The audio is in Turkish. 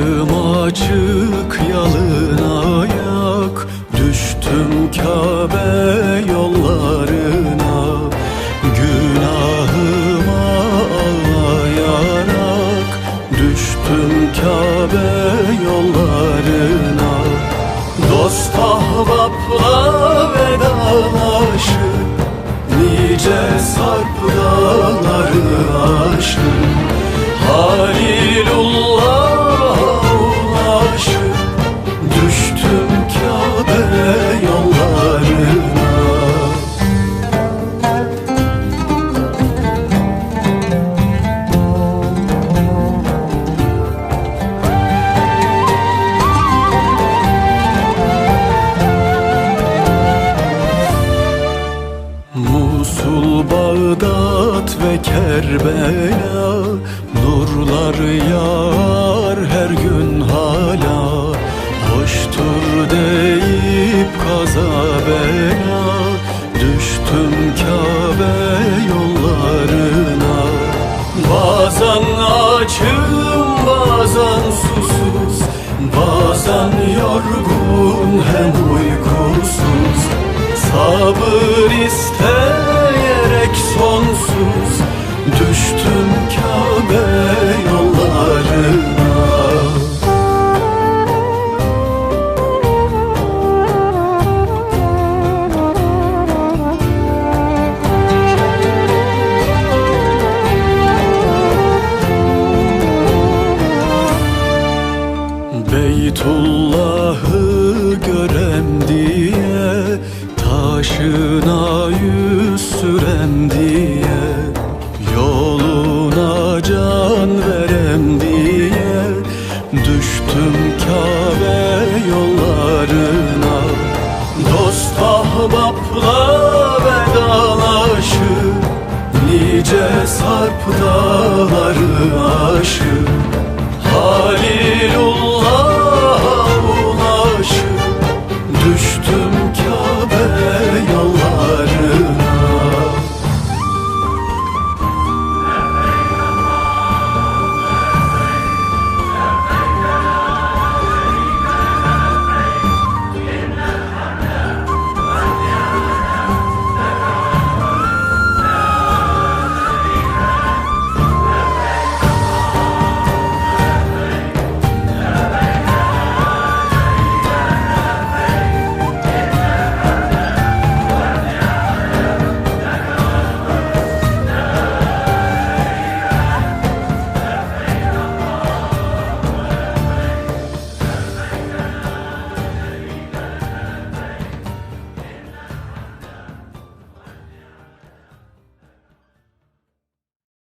Başım açık yalın ayak. Düştüm Kabe yollarına. Günahıma ağlayarak Düştüm Kabe yollarına. Dost ahbapla vedalaşıp Nice sarpdaları aşıp Halil Bağdat ve Kerbela Nurlar yağar her gün hala. Hoştur deyip kaza bela Düştüm Kabe yollarına. Bazen açım bazen susuz Bazen yorgun hem uykusuz. Sabır isteyerek sonsuz. Düştüm Kabe yollarına. Beytullah'ı görem diye Taşına ahbapla vedalaşıp Nice sarp dağları aşıp Halil